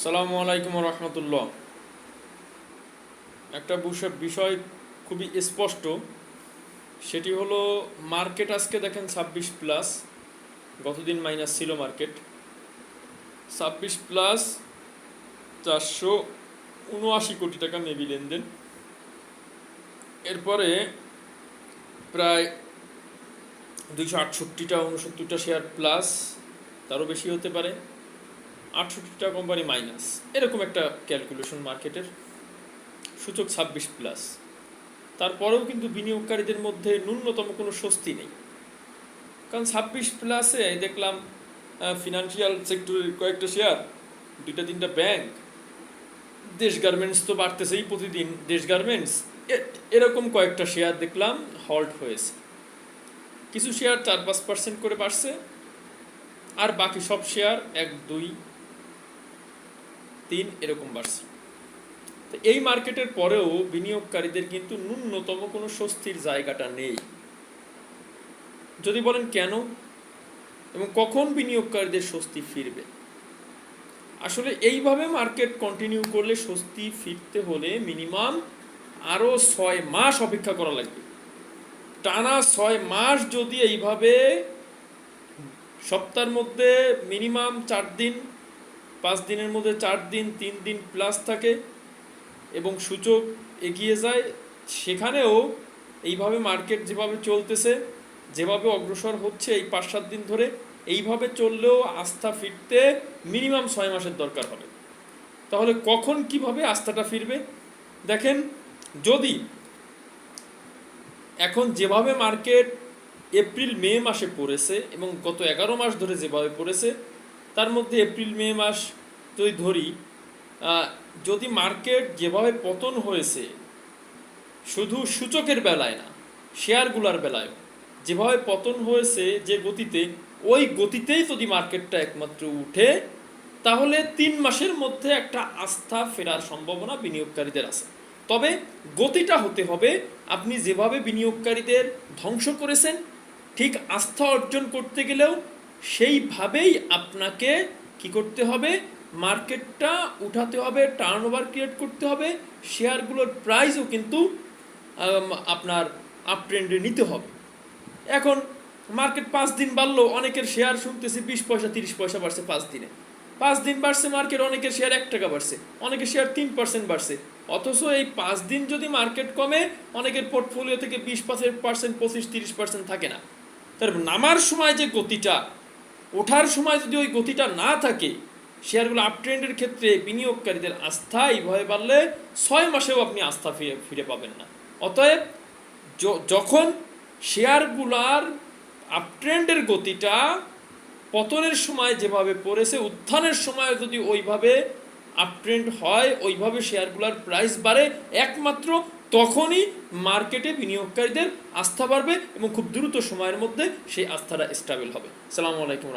সালামু আলাইকুম রহমতুল্লাহ। একটা বিষয় খুবই স্পষ্ট। সেটি হলো মার্কেট আজকে দেখেন ছাব্বিশ প্লাস। গতদিন মাইনাস ছিল মার্কেট। ছাব্বিশ প্লাস চারশো উনআশি কোটি টাকা মেবি লেনদেন। এরপরে প্রায় দুইশো আটষট্টিটা, উনসত্তরটা শেয়ার প্লাস তারও বেশি হতে পারে। আটষট্টিটা কোম্পানি মাইনাস এরকম একটা ক্যালকুলেশন মার্কেটের সূচক ছাব্বিশ প্লাস তারপরেও কিন্তু বিনিয়োগকারীদের মধ্যে ন্যূনতম কোনো স্বস্তি নেই। কারণ ছাব্বিশ প্লাসে দেখলাম ফিনান্সিয়াল সেক্টরের কয়েকটা শেয়ার দুইটা তিনটা ব্যাংক দেশ গার্মেন্টস তো বাড়তেছেই প্রতিদিন। দেশ গার্মেন্টস এরকম কয়েকটা শেয়ার দেখলাম হল্ট হয়েছে। কিছু শেয়ার চার পাঁচ পার্সেন্ট করে বাড়ছে, আর বাকি সব শেয়ার এক, দুই তিন এরকম বাড়ছে। তো এই মার্কেটের পরেও বিনিয়োগকারীদের কিন্তু ন্যূনতম কোনো স্বস্তির জায়গাটা নেই। যদি বলেন কেন? এবং কখন বিনিয়োগকারীদের স্বস্তি ফিরবে? আসলে এইভাবে মার্কেট কন্টিনিউ করলে স্বস্তি ফিরতে হলে মিনিমাম আরও ছয় মাস অপেক্ষা করা লাগবে। টানা ছয় মাস যদি এইভাবে সপ্তাহের মধ্যে মিনিমাম চার দিন পাঁচ দিনের মধ্যে চার দিন, তিন দিন প্লাস থাকে এবং সূচক এগিয়ে যায়। সেখানেও এইভাবে মার্কেট যেভাবে চলতেছে, যেভাবে অগ্রসর হচ্ছে এই পাঁচ সাত দিন ধরে, এইভাবে চললেও আস্থা ফিরতে মিনিমাম ছয় মাসের দরকার হবে। তাহলে কখন কীভাবে আস্থাটা ফিরবে? দেখেন, যদি এখন যেভাবে মার্কেট এপ্রিল মে মাসে পড়েছে এবং গত এগারো মাস ধরে যেভাবে পড়েছে তার মধ্যে এপ্রিল, মে মাস যদি ধরি যদি মার্কেট যেভাবে পতন হয়েছে, শুধু সূচকের বেলায় না, শেয়ারগুলার বেলায়, যেভাবে পতন হয়েছে যে গতিতে, ওই গতিতেই যদি মার্কেটটা একমাত্র উঠে, তাহলে তিন মাসের মধ্যে একটা আস্থা ফেরার সম্ভাবনা বিনিয়োগকারীদের আছে। তবে গতিটা হতে হবে, আপনি যেভাবে বিনিয়োগকারীদের ধ্বংস করেছেন, ঠিক আস্থা অর্জন করতে গেলেও সেইভাবেই আপনাকে কি করতে হবে? মার্কেটটা উঠাতে হবে টার্ন ওভার ক্রিয়েট করতে হবে শেয়ারগুলোর প্রাইসও কিন্তু আপনার আপ ট্রেন্ডে নিতে হবে। এখন মার্কেট পাঁচ দিন বাড়লো অনেকের শেয়ার শুনতেছি বিশ পয়সা, তিরিশ পয়সা বাড়ছে পাঁচ দিনে। পাঁচ দিন বাড়ছে মার্কেট অনেকের শেয়ার এক টাকা বাড়ছে, অনেকের শেয়ার তিন পার্সেন্ট বাড়ছে। অথচ এই পাঁচ দিন যদি মার্কেট কমে, অনেকের পোর্টফোলিও থেকে বিশ পাঁচের পার্সেন্ট পঁচিশ, তিরিশ পার্সেন্ট থাকে না। তার নামার সময় যে গতিটা ওঠার সময় যদি ওই গতিটা না থাকে, শেয়ারগুলো আপ ট্রেন্ডের ক্ষেত্রে বিনিয়োগকারীদের আস্থা এইভাবে বাড়লে ছয় মাসেও আপনি আস্থা ফিরে ফিরে পাবেন না। অতএব যখন শেয়ারগুলার আপট্রেন্ডের গতিটা পতনের সময় যেভাবে পড়েছে, উত্থানের সময় যদি ওইভাবে আপট্রেন্ড হয়, ওইভাবে শেয়ারগুলার প্রাইস বাড়ে, একমাত্র তখনই মার্কেটে বিনিয়োগকারীদের আস্থা বাড়বে এবং খুব দ্রুত সময়ের মধ্যে সেই আস্থাটা স্টেবল হবে। সালামু আলাইকুম